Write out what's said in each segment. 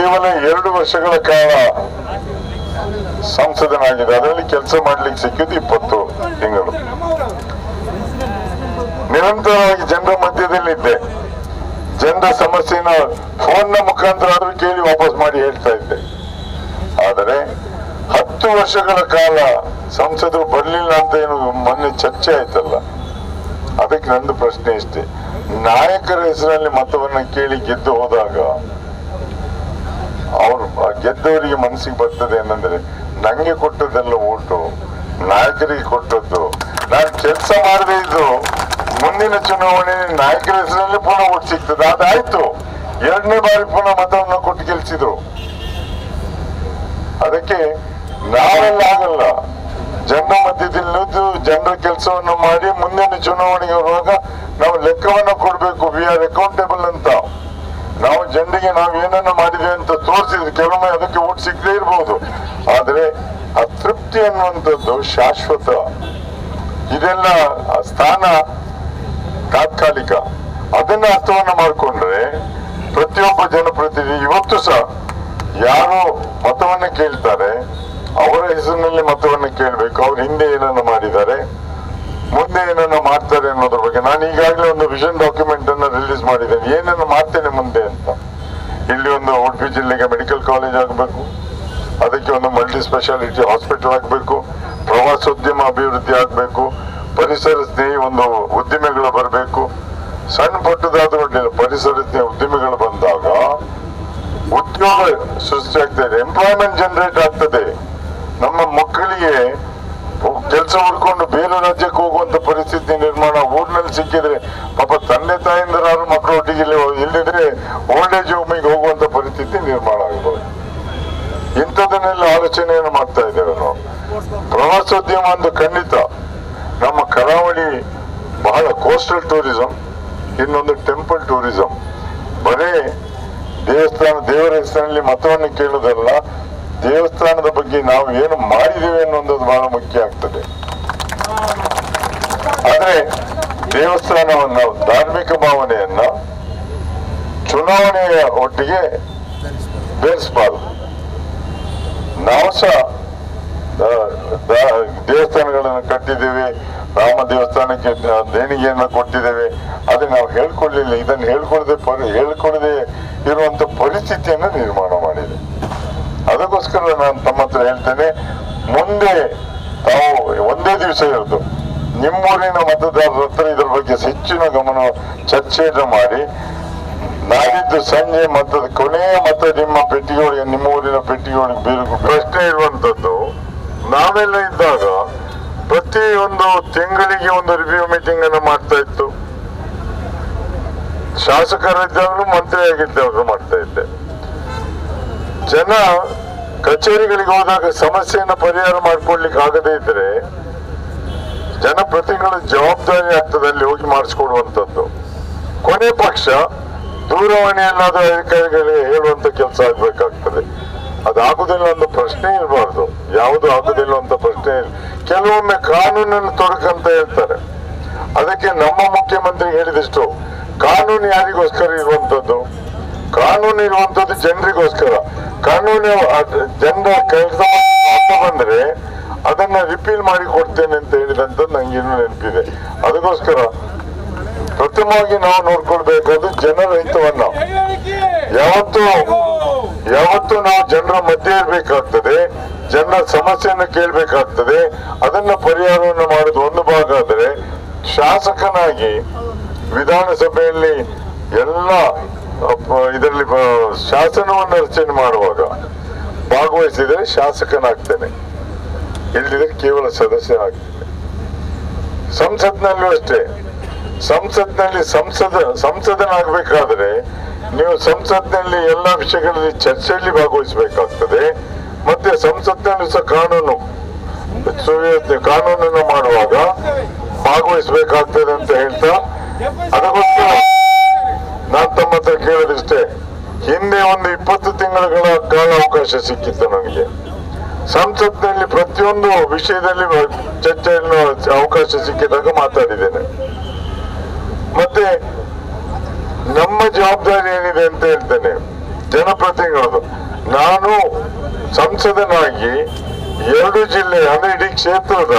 ಕೇವಲ ಎರಡು ವರ್ಷಗಳ ಕಾಲ ಸಂಸದನಾಗಿದೆ ಅದರಲ್ಲಿ ಕೆಲಸ ಮಾಡ್ಲಿಕ್ಕೆ ಸಿಕ್ಕಿದ್ದು ಇಪ್ಪತ್ತು ತಿಂಗಳು. ನಿರಂತರವಾಗಿ ಜನರ ಮಧ್ಯದಲ್ಲಿದ್ದೆ. ಜನರ ಸಮಸ್ಯೆನ ನ ಮುಖಾಂತರ ಆದ್ರೂ ಕೇಳಿ ವಾಪಸ್ ಮಾಡಿ ಹೇಳ್ತಾ ಇದ್ದೆ. ಆದರೆ ಹತ್ತು ವರ್ಷಗಳ ಕಾಲ ಸಂಸದರು ಬರಲಿಲ್ಲ ಅಂತ ಏನು ಮೊನ್ನೆ ಚರ್ಚೆ ಆಯ್ತಲ್ಲ? ಅದಕ್ಕೆ ನಂದು ಪ್ರಶ್ನೆ ಇಷ್ಟೇ. ನಾಯಕರ ಹೆಸರಲ್ಲಿ ಮತವನ್ನ ಕೇಳಿ ಗೆದ್ದು ಹೋದಾಗ ಗೆದ್ದವರಿಗೆ ಮನಸ್ಸಿಗೆ ಬರ್ತದೆ ಏನಂದ್ರೆ, ನಂಗೆ ಕೊಟ್ಟದ್ದೆಲ್ಲ ಓಟು, ನಾಯಕರಿಗೆ ಕೊಟ್ಟದ್ದು. ನಾನು ಕೆಲಸ ಮಾಡದೆ ಇದ್ದು, ಮುಂದಿನ ಚುನಾವಣೆ ನಾಯಕರ ಹೆಸರಲ್ಲಿ ಪುನಃ ಓಟ್ ಸಿಗ್ತದೆ. ಅದಾಯ್ತು. ಎರಡನೇ ಬಾರಿ ಪುನಃ ಮತವನ್ನು ಕೊಟ್ಟು ಗೆಲ್ಸಿದ್ರು. ಅದಕ್ಕೆ ನಾವೆಲ್ಲ ಆಗಲ್ಲ. ಜನರ ಮಧ್ಯದಲ್ಲಿ ನಿಂತು ಜನರ ಕೆಲಸವನ್ನು ಮಾಡಿ ಮುಂದಿನ ಚುನಾವಣೆಗೆ ಬರುವಾಗ ನಾವು ಲೆಕ್ಕವನ್ನು ಕೊಡ್ಬೇಕು. ವಿ ಆರ್ ಅಕೌಂಟೇಬಲ್ ಅಂತ. ನಾವು ಜನರಿಗೆ ನಾವು ಏನನ್ನ ಮಾಡಿದೆ ಅಂತ ತೋರಿಸಿದ್ರೆ ಕೆಲವೊಮ್ಮೆ ಅದಕ್ಕೆ ಓಟ್ ಸಿಗದೇ ಇರಬಹುದು ಆದ್ರೆ ಅತೃಪ್ತಿ ಅನ್ನುವಂಥದ್ದು ಶಾಶ್ವತ. ಇದೆಲ್ಲ ಸ್ಥಾನ ತಾತ್ಕಾಲಿಕ. ಅದನ್ನ ಅರ್ಥವನ್ನ ಮಾಡಿಕೊಂಡ್ರೆ ಪ್ರತಿಯೊಬ್ಬ ಜನಪ್ರತಿನಿಧಿ ಇವತ್ತು ಸಹ ಯಾರು ಮತವನ್ನ ಕೇಳ್ತಾರೆ, ಅವರ ಹೆಸರಿನಲ್ಲಿ ಮತವನ್ನ ಕೇಳಬೇಕು, ಅವ್ರ ಹಿಂದೆ ಏನನ್ನ ಮಾಡಿದ್ದಾರೆ ಮುಂದೆ ಏನನ್ನ ಮಾಡ್ತಾರೆ ಅನ್ನೋದ್ರ ಬಗ್ಗೆ. ನಾನು ಈಗಾಗಲೇ ಒಂದು ವಿಷನ್ ಡಾಕ್ಯುಮೆಂಟ್ ಅನ್ನ ರಿಲೀಸ್ ಮಾಡಿದ್ದೇನೆ. ಏನನ್ನ ಮಾಡ್ತೇನೆ ಮುಂದೆ ಅಂತ. ಇಲ್ಲಿ ಒಂದು ಉಡುಪಿ ಜಿಲ್ಲೆಗೆ ಮೆಡಿಕಲ್ ಕಾಲೇಜ್ ಆಗಬೇಕು. ಅದಕ್ಕೆ ಒಂದು ಮಲ್ಟಿ ಸ್ಪೆಷಾಲಿಟಿ ಹಾಸ್ಪಿಟಲ್ ಆಗಬೇಕು. ಪ್ರವಾಸೋದ್ಯಮ ಅಭಿವೃದ್ಧಿ ಆಗಬೇಕು. ಪರಿಸರ ಸ್ನೇಹಿ ಒಂದು ಉದ್ದಿಮೆಗಳು ಬರಬೇಕು. ಸಣ್ಣ ಪುಟ್ಟದಾದ ಒಳ್ಳೆಯ ಪರಿಸರ ಸ್ನೇಹಿ ಉದ್ದಿಮೆಗಳು ಬಂದಾಗ ಉದ್ಯೋಗ ಸೃಷ್ಟಿ ಇದೆ. ಎಂಪ್ಲಾಯ್ಮೆಂಟ್ ಜನರೇಟ್ ಆಗ್ತದೆ. ನಮ್ಮ ಮಕ್ಕಳಿಗೆ ಕೆಲಸ ಹುಡ್ಕೊಂಡು ಬೇರೆ ರಾಜ್ಯಕ್ಕೆ ಊರಿನಲ್ಲಿ ಸಿಕ್ಕಿದ್ರೆ ಪಾಪ ತಂದೆ ತಾಯಿಂದರಾದ್ರು ಮಕ್ಕಳು ಒಟ್ಟಿಗೆ ಇಲ್ಲಿ ಇಲ್ಲದಿದ್ರೆ ಓಲ್ಡ್ ಏಜ್ ಹೋಮಿಗೆ ಹೋಗುವಂತ ಪರಿಸ್ಥಿತಿ ನಿರ್ಮಾಣ ಆಗ್ಬೋದು. ಇಂಥದನ್ನೆಲ್ಲ ಆಲೋಚನೆಯನ್ನು ಮಾಡ್ತಾ ಇದ್ದೇವೆ ನಾವು. ಪ್ರವಾಸೋದ್ಯಮ ಒಂದು ಖಂಡಿತ ನಮ್ಮ ಕರಾವಳಿ ಬಹಳ ಕೋಸ್ಟಲ್ ಟೂರಿಸಂ ಇನ್ನೊಂದು ಟೆಂಪಲ್ ಟೂರಿಸಂ ಬರೀ ದೇವಸ್ಥಾನ ದೇವರ ಹೆಸರಿನಲ್ಲಿ ಮತವನ್ನು ಕೇಳುವುದಲ್ಲ, ದೇವಸ್ಥಾನದ ಬಗ್ಗೆ ನಾವು ಏನು ಮಾಡಿದ್ದೇವೆ ಅನ್ನೋದು ಬಹಳ ಮುಖ್ಯ ಆಗ್ತದೆ. ಆದ್ರೆ ದೇವಸ್ಥಾನವನ್ನ ಧಾರ್ಮಿಕ ಭಾವನೆಯನ್ನ ಚುನಾವಣೆಯ ಒಟ್ಟಿಗೆ ಬೆರೆಸಬಾರದು. ನಾವು ಸಹ ದೇವಸ್ಥಾನಗಳನ್ನು ಕಟ್ಟಿದ್ದೇವೆ, ರಾಮ ದೇವಸ್ಥಾನಕ್ಕೆ ದೇಣಿಗೆಯನ್ನು ಕೊಟ್ಟಿದ್ದೇವೆ. ಅದು ನಾವು ಹೇಳ್ಕೊಳ್ಳಿಲ್ಲ. ಇದನ್ನು ಪರಿ, ಹೇಳ್ಕೊಳ್ಳದೆ ಇರುವಂತ ಪರಿಸ್ಥಿತಿಯನ್ನು ನಿರ್ಮಾಣ ಮಾಡಿದೆ. ಅದಕ್ಕೋಸ್ಕರ ನಾನು ತಮ್ಮ ಹತ್ರ ಹೇಳ್ತೇನೆ, ಮುಂದೆ ತಾವು ಒಂದೇ ದಿವಸ ಇರೋದು. ನಿಮ್ಮೂರಿನ ಮತದಾರರ ಹತ್ರ ಇದ್ರ ಬಗ್ಗೆ ಹೆಚ್ಚಿನ ಗಮನ ಚರ್ಚೆಯನ್ನು ಮಾಡಿ. ನಾಡಿದ್ದು ಸಂಜೆ ಮತದ ಕೊನೆಯ ಮತ ನಿಮ್ಮ ಪೆಟ್ಟಿಗೆ ನಿಮ್ಮ ಊರಿನ ಪೆಟ್ಟಿಗೆ ಬೀರು ಪ್ರಶ್ನೆ ಇರುವಂತದ್ದು, ನಾವೆಲ್ಲ ಇದ್ದಾಗ ಪ್ರತಿ ಒಂದು ತಿಂಗಳಿಗೆ ಒಂದು ರಿವ್ಯೂ ಮೀಟಿಂಗ್ ಅನ್ನು ಮಾಡ್ತಾ ಇತ್ತು. ಶಾಸಕರಿದ್ದಾಗಲೂ ಮಂತ್ರಿ ಆಗಿದ್ದಾಗ ಮಾಡ್ತಾ ಇದ್ದೆ. ಜನ ಕಚೇರಿಗಳಿಗೆ ಹೋದಾಗ ಸಮಸ್ಯೆಯನ್ನು ಪರಿಹಾರ ಮಾಡ್ಕೊಳ್ಲಿಕ್ಕೆ ಆಗದೇ ಇದ್ರೆ ಜನಪ್ರತಿನಿಧಿಗಳ ಜವಾಬ್ದಾರಿ ಹಂತದಲ್ಲಿ ಹೋಗಿ ಮಾಡಿಸ್ಕೊಡುವಂಥದ್ದು. ಕೊನೆ ಪಕ್ಷ ದೂರವಾಣಿಯಲ್ಲಾದ ಅಧಿಕಾರಿಗಳಿಗೆ ಹೇಳುವಂತ ಕೆಲಸ ಆಗ್ಬೇಕಾಗ್ತದೆ. ಅದಾಗುದಿಲ್ಲ ಅಂತ ಪ್ರಶ್ನೆ ಇರಬಾರ್ದು. ಯಾವುದು ಆಗುದಿಲ್ಲ ಅಂತ ಪ್ರಶ್ನೆ ಇಲ್ಲ. ಕೆಲವೊಮ್ಮೆ ಕಾನೂನನ್ನು ತೊಡಕಂತ ಹೇಳ್ತಾರೆ. ಅದಕ್ಕೆ ನಮ್ಮ ಮುಖ್ಯಮಂತ್ರಿ ಹೇಳಿದಷ್ಟು, ಕಾನೂನು ಯಾರಿಗೋಸ್ಕರ ಇರುವಂತದ್ದು ಕಾನೂನು ಇರುವಂತದ್ದು ಜನರಿಗೋಸ್ಕರ. ಕಾನೂನು ಜನರ ಕೆಲಸ ಬಂದ್ರೆ ಅದನ್ನ ರಿಪೀಲ್ ಮಾಡಿ ಕೊಡ್ತೇನೆ ಅಂತ ಹೇಳಿದಂತ ನಂಗೆ ಇನ್ನೂ ನೆನಪಿದೆ. ಅದಕ್ಕೋಸ್ಕರ ಪ್ರಥಮವಾಗಿ ನಾವು ನೋಡ್ಕೊಳ್ಬೇಕಾದ್ದು ಜನರ ಹಿತವನ್ನ ಯಾವತ್ತು ಯಾವತ್ತು ನಾವು ಜನರ ಮಧ್ಯೆ ಇರ್ಬೇಕಾಗ್ತದೆ. ಜನರ ಸಮಸ್ಯೆಯನ್ನು ಕೇಳ್ಬೇಕಾಗ್ತದೆ. ಅದನ್ನ ಪರಿಹಾರವನ್ನು ಮಾಡೋದು ಒಂದು ಭಾಗ ಆದರೆ ಶಾಸಕನಾಗಿ ವಿಧಾನಸಭೆಯಲ್ಲಿ ಎಲ್ಲ ಇದರಲ್ಲಿ ಶಾಸನವನ್ನು ರಚನೆ ಮಾಡುವಾಗ ಭಾಗವಹಿಸಿದರೆ ಶಾಸಕನಾಗ್ತೇನೆ. ಇಲ್ಲಿದ್ರೆ ಕೇವಲ ಸದಸ್ಯ ಆಗಿ ಸಂಸತ್ನಲ್ಲೂ ಅಷ್ಟೇ. ಸಂಸತ್ನಲ್ಲಿ ಸಂಸದ, ಸಂಸದನಾಗಬೇಕಾದ್ರೆ ನೀವು ಸಂಸತ್ನಲ್ಲಿ ಎಲ್ಲ ವಿಷಯಗಳಲ್ಲಿ ಚರ್ಚೆಯಲ್ಲಿ ಭಾಗವಹಿಸಬೇಕಾಗ್ತದೆ. ಮತ್ತೆ ಸಂಸತ್ನಲ್ಲಿ ಸಹ ಕಾನೂನು ಕಾನೂನನ್ನು ಮಾಡುವಾಗ ಭಾಗವಹಿಸಬೇಕಾಗ್ತದೆ ಅಂತ ಹೇಳ್ತಾ, ಅದಕ್ಕೋಸ್ಕರ ನಾನು ತಮ್ಮ ಹತ್ರ ಕೇಳೋದಿಷ್ಟೇ. ಹಿಂದೆ ಒಂದು ಇಪ್ಪತ್ತು ತಿಂಗಳುಗಳ ಕಾಲಾವಕಾಶ ಸಿಕ್ಕಿತ್ತು ನನಗೆ. ಸಂಸತ್ನಲ್ಲಿ ಪ್ರತಿಯೊಂದು ವಿಷಯದಲ್ಲಿ ಚರ್ಚೆಯನ್ನು ಅವಕಾಶ ಸಿಕ್ಕಿದಾಗ ಮಾತಾಡಿದ್ದೇನೆ. ಮತ್ತೆ ನಮ್ಮ ಜವಾಬ್ದಾರಿ ಏನಿದೆ ಅಂತ ಹೇಳ್ತೇನೆ. ಜನಪ್ರತಿನಿಧಿಗಳು ನಾನು ಸಂಸದನಾಗಿ ಎರಡು ಜಿಲ್ಲೆ, ಅಂದ್ರೆ ಇಡೀ ಕ್ಷೇತ್ರದ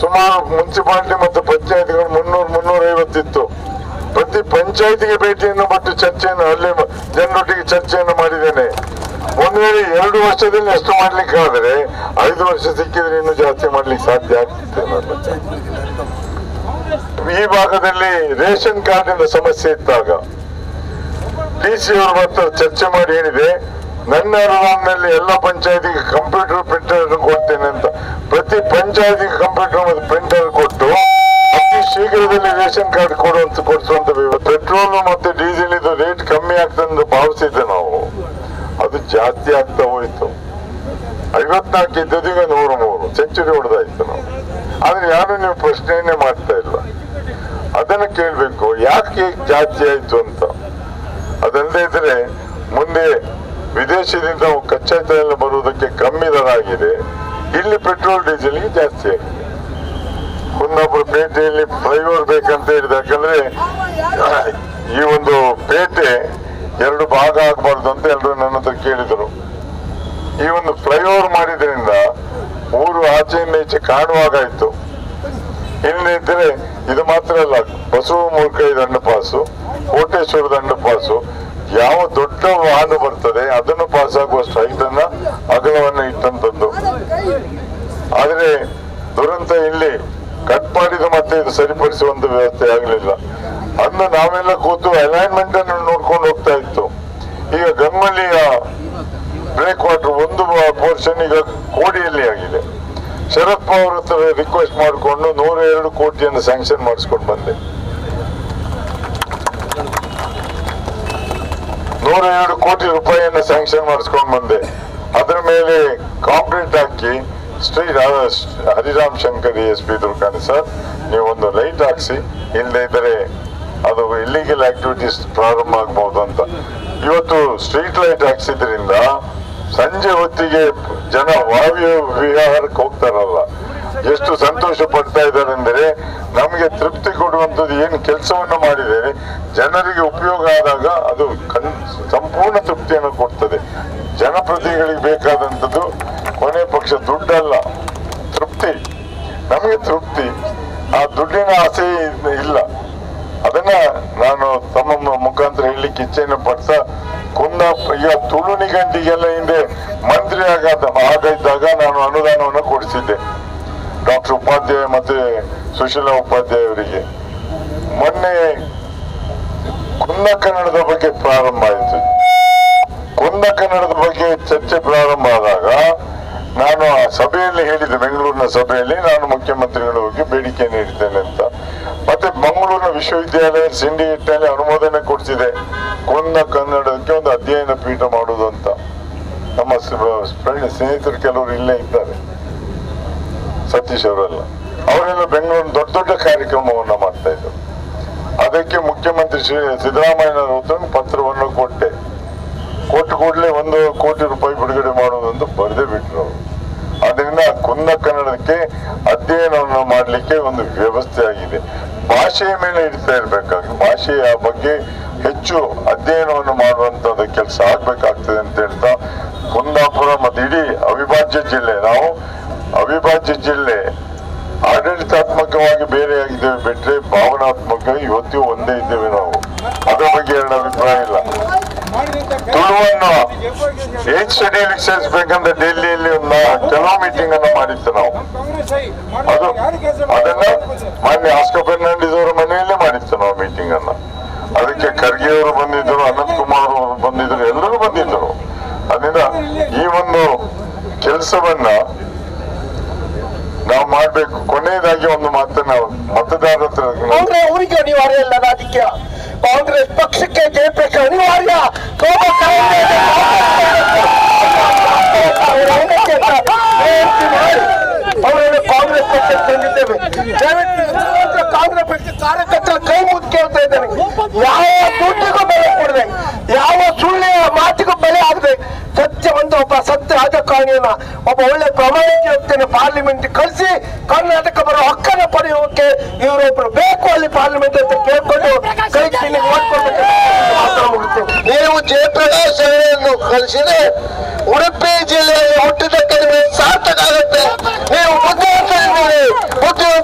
ಸುಮಾರು ಮುನ್ಸಿಪಾಲಿಟಿ ಮತ್ತು ಪಂಚಾಯತ್ಗಳು ಮುನ್ನೂರು ಮುನ್ನೂರ ಐವತ್ತಿತ್ತು ಪ್ರತಿ ಪಂಚಾಯತಿಗೆ ಭೇಟಿಯನ್ನು ಕೊಟ್ಟು ಚರ್ಚೆಯನ್ನು, ಅಲ್ಲೇ ಜನರೊಟ್ಟಿಗೆ ಚರ್ಚೆಯನ್ನು ಮಾಡಿದ್ದೇನೆ. ಒಂದು ವೇಳೆ ಎರಡು ವರ್ಷದಲ್ಲಿ ಅಷ್ಟು ಮಾಡ್ಲಿಕ್ಕಾದರೆ ಐದು ವರ್ಷ ಸಿಕ್ಕಿದ್ರೆ ಇನ್ನೂ ಜಾಸ್ತಿ ಮಾಡ್ಲಿಕ್ಕೆ ಸಾಧ್ಯ ಆಗ್ತಿತ್ತು ಈ ಭಾಗದಲ್ಲಿ ರೇಷನ್ ಕಾರ್ಡಿನ ಸಮಸ್ಯೆ ಇದ್ದಾಗ ಡಿ ಸಿ ಅವರು ಮತ್ತು ಚರ್ಚೆ ಮಾಡಿ ಹೇಳಿದೆ, ನನ್ನ ಅನುದಾನದಲ್ಲಿ ಎಲ್ಲ ಪಂಚಾಯತಿಗೆ ಕಂಪ್ಯೂಟರ್ ಪ್ರಿಂಟರ್ ಕೊಡ್ತೇನೆ ಅಂತ. ಪ್ರತಿ ಪಂಚಾಯತಿಗೆ ಕಂಪ್ಯೂಟರ್ ಮತ್ತು ಪ್ರಿಂಟರ್ ಕೊಟ್ಟು ಅತಿ ಶೀಘ್ರದಲ್ಲಿ ರೇಷನ್ ಕಾರ್ಡ್ ಕೊಡುವಂತ ಕೊಡಿಸುವಂತ ಪೆಟ್ರೋಲ್ ಮತ್ತೆ ಡೀಸೆಲ್ ಇದು ರೇಟ್ ಕಮ್ಮಿ ಆಗ್ತದೆ ಅಂತ ಭಾವಿಸಿದ್ದೆ ನಾವು. ಅದು ಜಾತಿ ಆಗ್ತಾ ಹೋಯ್ತು. ಐವತ್ನಾಲ್ಕು ಇದ್ದದೀಗ ನೂರ ಮೂರು ಸೆಂಚುರಿ ಹೊಡೆದಾಯ್ತು ನಾವು. ಆದ್ರೆ ಯಾರು ನೀವು ಪ್ರಶ್ನೆಯನ್ನೇ ಮಾಡ್ತಾ ಇಲ್ಲ. ಅದನ್ನ ಕೇಳ್ಬೇಕು, ಯಾಕೆ ಜಾತಿ ಆಯ್ತು ಅಂತ. ಅದಲ್ಲದೆ ಇದ್ರೆ ಮುಂದೆ ವಿದೇಶದಿಂದ ಕಚ್ಚಾ ತೈಲ ಬರುವುದಕ್ಕೆ ಕಮ್ಮಿ ದರ ಆಗಿದೆ ಇಲ್ಲಿ ಪೆಟ್ರೋಲ್, ಡೀಸೆಲ್ಗೆ ಜಾಸ್ತಿ ಆಗಿದೆ. ಕುಂದಾಪುರ ಪೇಟೆಯಲ್ಲಿ ಫ್ಲೈಓವರ್ ಬೇಕಂತ ಹೇಳಿದ ಯಾಕಂದ್ರೆ ಈ ಒಂದು ಪೇಟೆ ಎರಡು ಭಾಗ ಆಗಬಾರ್ದು ಅಂತ ಎಲ್ಲರೂ ನನ್ನ ಹತ್ರ ಕೇಳಿದರು. ಈ ಒಂದು ಫ್ಲೈಓವರ್ ಮಾಡಿದ್ರಿಂದ ಊರು ಆಚೆಯಿಂದ ಈಚೆ ಕಾಣುವಾಗಾಯ್ತು. ಇದ್ರೆ ಇದು ಮಾತ್ರ ಅಲ್ಲ, ಬಸವ ಮೂರ್ಖೈ ದಂಡಪಾಸು, ಕೋಟೇಶ್ವರ ದಂಡಪಾಸು, ಯಾವ ದೊಡ್ಡ ವಾಹನ ಬರ್ತದೆ ಅದನ್ನು ಪಾಸ್ ಆಗುವಷ್ಟು ಐದನ್ನ ಅಗಲವನ್ನ ಇಟ್ಟಂತದ್ದು ಆದ್ರೆ ದುರಂತ ಇಲ್ಲಿ ಕಟ್ ಮಾಡಿದ ಮತ್ತೆ ಇದು ಸರಿಪಡಿಸುವಂತ ವ್ಯವಸ್ಥೆ ಆಗಲಿಲ್ಲ. ಅಂದು ನಾವೆಲ್ಲ ಕೂತು ಅಲೈನ್ಮೆಂಟ್ ಅನ್ನು ನೋಡ್ಕೊಂಡು ಹೋಗ್ತಾ ಇತ್ತು ಈಗ ಗಂಗೊಳ್ಳಿಯ ಬ್ರೇಕ್ ವಾಟರ್ ಒಂದು ಪೋರ್ಷನ್ ಈಗ ಕೋಡಿಯಲ್ಲಿ ಆಗಿದೆ. ಶರತ್ ಪವಾರ್ ಹತ್ರ ರಿಕ್ವೆಸ್ಟ್ ಮಾಡಿಕೊಂಡು ನೂರ ಎರಡು ಕೋಟಿಯನ್ನು ಸ್ಯಾಂಕ್ಷನ್ ಮಾಡಿಸ್ಕೊಂಡು ಬಂದೆ. ನೂರ ಎರಡು ಕೋಟಿ ರೂಪಾಯಿಯನ್ನು ಸ್ಯಾಂಕ್ಷನ್ ಮಾಡಿಸ್ಕೊಂಡು ಬಂದೆ. ಅದರ ಮೇಲೆ ಕಾಂಕ್ರೀಟ್ ಹಾಕಿ ಶ್ರೀ ಹರಿರಾಮ್ ಶಂಕರ್ ಎಸ್ ಪಿ ದುರ್ಗಾನಿ ಸರ್ ನೀವು ಒಂದು ಲೈಟ್ ಹಾಕ್ಸಿ ಇಲ್ಲದೆ ಇದ್ರೆ ಅದು ಇಲ್ಲಿಗಲ್ ಆಕ್ಟಿವಿಟೀಸ್ ಪ್ರಾರಂಭ ಆಗ್ಬಹುದು ಅಂತ. ಇವತ್ತು ಸ್ಟ್ರೀಟ್ ಲೈಟ್ ಹಾಕ್ಸಿದ್ರಿಂದ ಸಂಜೆ ಹೊತ್ತಿಗೆ ಜನ ವಾಯು ವಿಹಾರಕ್ಕೆ ಹೋಗ್ತಾರಲ್ಲ. ಎಷ್ಟು ಸಂತೋಷ ಪಡ್ತಾ ಇದ್ದಾರೆ ಅಂದರೆ ನಮಗೆ ತೃಪ್ತಿ ಕೊಡುವಂಥದ್ದು ಏನು ಕೆಲಸವನ್ನು ಮಾಡಿದರೆ ಜನರಿಗೆ ಉಪಯೋಗ ಆದಾಗ ಅದು ಸಂಪೂರ್ಣ ತೃಪ್ತಿಯನ್ನು ಕೊಡ್ತದೆ. ಜನಪ್ರತಿನಿಧಿಗಳಿಗೆ ಬೇಕಾದಂಥದ್ದು ಕೊನೆ ಪಕ್ಷ ದುಡ್ಡಲ್ಲ. ತೃಪ್ತಿ. ನಮಗೆ ತೃಪ್ತಿ. ಆ ದುಡ್ಡಿನ ನಾನು ತಮ್ಮ ಮುಖಾಂತರ ಹೇಳಲಿಕ್ಕೆ ಇಚ್ಛೆಯನ್ನು ಪಡ್ಸ ಕುಂದ ಈಗ ತುಳು ನಿಗಂಟಿಗೆಲ್ಲ ಹಿಂದೆ ಮಂತ್ರಿ ಆಗಾದ ಆಗಿದ್ದಾಗ ನಾನು ಅನುದಾನವನ್ನು ಕೊಡಿಸಿದ್ದೆ. ಡಾಕ್ಟರ್ ಉಪಾಧ್ಯಾಯ ಮತ್ತೆ ಸುಶೀಲಾ ಉಪಾಧ್ಯಾಯ ಅವರಿಗೆ. ಮೊನ್ನೆ ಕುಂದ ಕನ್ನಡದ ಬಗ್ಗೆ ಪ್ರಾರಂಭ ಆಯಿತು. ಕುಂದ ಕನ್ನಡದ ಬಗ್ಗೆ ಚರ್ಚೆ ಪ್ರಾರಂಭ ಆದಾಗ ನಾನು ಆ ಸಭೆಯಲ್ಲಿ ಹೇಳಿದ್ದೆ, ಬೆಂಗಳೂರಿನ ಸಭೆಯಲ್ಲಿ ನಾನು ಮುಖ್ಯಮಂತ್ರಿಗಳ ಬಗ್ಗೆ ಬೇಡಿಕೆ ನೀಡಿದ್ದೇನೆ ಅಂತ. ಮತ್ತೆ ಮಂಗಳೂರಿನ ವಿಶ್ವವಿದ್ಯಾಲಯ ಸಿಂಡಿ ಅನುಮೋದನೆ ಕೊಡ್ತಿದೆ ಕೊಂದ ಕನ್ನಡಕ್ಕೆ ಒಂದು ಅಧ್ಯಯನ ಪೀಠ ಮಾಡುವುದು ಅಂತ. ನಮ್ಮ ಫ್ರೆಂಡ್ ಸ್ನೇಹಿತರು ಕೆಲವರು ಇಲ್ಲೇ ಇದ್ದಾರೆ. ಸತೀಶ್ ಅವರೆಲ್ಲ. ಅವರೆಲ್ಲ ಬೆಂಗಳೂರಿನ ದೊಡ್ಡ ದೊಡ್ಡ ಕಾರ್ಯಕ್ರಮವನ್ನ ಮಾಡ್ತಾ ಇದ್ರು. ಅದಕ್ಕೆ ಮುಖ್ಯಮಂತ್ರಿ ಶ್ರೀ ಸಿದ್ದರಾಮಯ್ಯನವರು ಪತ್ರವನ್ನು ಕೊಟ್ಟೆ. ಕೊಟ್ಟು ಕೂಡಲೇ ಒಂದು ಕೋಟಿ ರೂಪಾಯಿ ಬಿಡುಗಡೆ ಮಾಡುವುದು ಅಂತ ಬರೆದೇ ಬಿಟ್ರು ಅವರು. ಅದರಿಂದ ಕುಂದ ಕನ್ನಡಕ್ಕೆ ಅಧ್ಯಯನವನ್ನು ಮಾಡಲಿಕ್ಕೆ ಒಂದು ವ್ಯವಸ್ಥೆ ಆಗಿದೆ. ಭಾಷೆಯ ಮೇಲೆ ಇಡ್ತಾ ಇರ್ಬೇಕಾಗಿ ಭಾಷೆಯ ಬಗ್ಗೆ ಹೆಚ್ಚು ಅಧ್ಯಯನವನ್ನು ಮಾಡುವಂತದ್ದು ಕೆಲಸ ಆಗ್ಬೇಕಾಗ್ತದೆ ಅಂತ ಹೇಳ್ತಾ ಕುಂದಾಪುರ ಮತ್ತು ಇಡೀ ಅವಿಭಾಜ್ಯ ಜಿಲ್ಲೆ, ನಾವು ಅವಿಭಾಜ್ಯ ಜಿಲ್ಲೆ ಆಡಳಿತಾತ್ಮಕವಾಗಿ ಬೇರೆ ಆಗಿದ್ದೇವೆ ಬಿಟ್ರೆ ಭಾವನಾತ್ಮಕವಾಗಿ ಇವತ್ತಿಗೂ ಒಂದೇ ಇದ್ದೇವೆ ನಾವು. ಅದರ ಬಗ್ಗೆ ಎರಡು ಅಭಿಪ್ರಾಯ ಇಲ್ಲ. ತುಳುವನ್ನು ಏಜ್ ಸ್ಟಡಿಯಲ್ಲಿ ಬೇಕಂತ ಡೆಲ್ಲಿಯಲ್ಲಿ ಒಂದು ಕೆಲವು ಮೀಟಿಂಗ್ ಅನ್ನು ಮಾಡಿತ್ತು ನಾವು. ಅದು ಅದನ್ನ ಮಾನ್ಯ ಆಸ್ಕರ್ ಫೆರ್ನಾಂಡಿಸ್ ಅವರ ಮನೆಯಲ್ಲೇ ಮಾಡಿತ್ತು ನಾವು ಮೀಟಿಂಗ್ ಅನ್ನ. ಅದಕ್ಕೆ ಖರ್ಗೆ ಅವರು ಬಂದಿದ್ರು ಅನಂತ್ ಕುಮಾರ್ ಅವರು ಬಂದಿದ್ರು ಎಲ್ಲರೂ ಬಂದಿದ್ದರು. ಅದರಿಂದ ಈ ಒಂದು ಕೆಲಸವನ್ನ ನಾವು ಮಾಡ್ಬೇಕು. ಕೊನೆಯದಾಗಿ ಒಂದು ಮಾತನ್ನ ಮತದಾರರ ಹತ್ರ ಅವರಿಗೆ ಅನಿವಾರ್ಯ ಇಲ್ಲ ರಾಜಕೀಯ ಕಾಂಗ್ರೆಸ್ ಪಕ್ಷಕ್ಕೆ ಜಯಪ್ರಕಾಶ್ ಅನಿವಾರ್ಯ. ಅವರನ್ನು ಕಾಂಗ್ರೆಸ್ ಪಕ್ಷಕ್ಕೆ ತಂದಿದ್ದೇವೆ. ಕಾಂಗ್ರೆಸ್ ಪಕ್ಷ ಕಾರ್ಯಕರ್ತರ ಕೈ ಮುದ್ದು ಕೇಳ್ತಾ ಇದ್ದೇನೆ. ಯಾವ ದುಡ್ಡಿಗೂ ಬೆಲೆ ಕೊಡದೆ, ಯಾವ ಸುಳ್ಳಿನ ಮಾತಿಗೂ ಬೆಲೆ ಆಗದೆ ಸತ್ಯ ಒಂದು ಒಬ್ಬ ಸತ್ಯ ರಾಜಕಾರಣಿಯನ್ನ ಒಬ್ಬ ಒಳ್ಳೆ ಪ್ರಾಮಾಣಿಕ ಪಾರ್ಲಿಮೆಂಟ್ ಕಳಿಸಿ ಕರ್ನಾಟಕ ಬರೋ ಹಕ್ಕನ್ನ ಪಡೆಯೋಕೆ ಇವರೊಬ್ರು ಬೇಕು ಅಲ್ಲಿ ಪಾರ್ಲಿಮೆಂಟ್ ಅಂತ ಕೇಳ್ಕೊಂಡು ಕೈ ಚೀನಿ ನೀವು ಜಯಪ್ರಕಾಶ್ ಅವರನ್ನು ಕಳಿಸಿದ್ರೆ ಉಡುಪಿ ಜಿಲ್ಲೆಯಲ್ಲಿ ಹುಟ್ಟಿದ ಕಡಿಮೆ ಸಾರ್ಥಕ ಆಗುತ್ತೆ. ನೀವು ಬುದ್ಧಿವಂತರಿದ್ದೀರಿ. ಬುದ್ಧಿವಂತ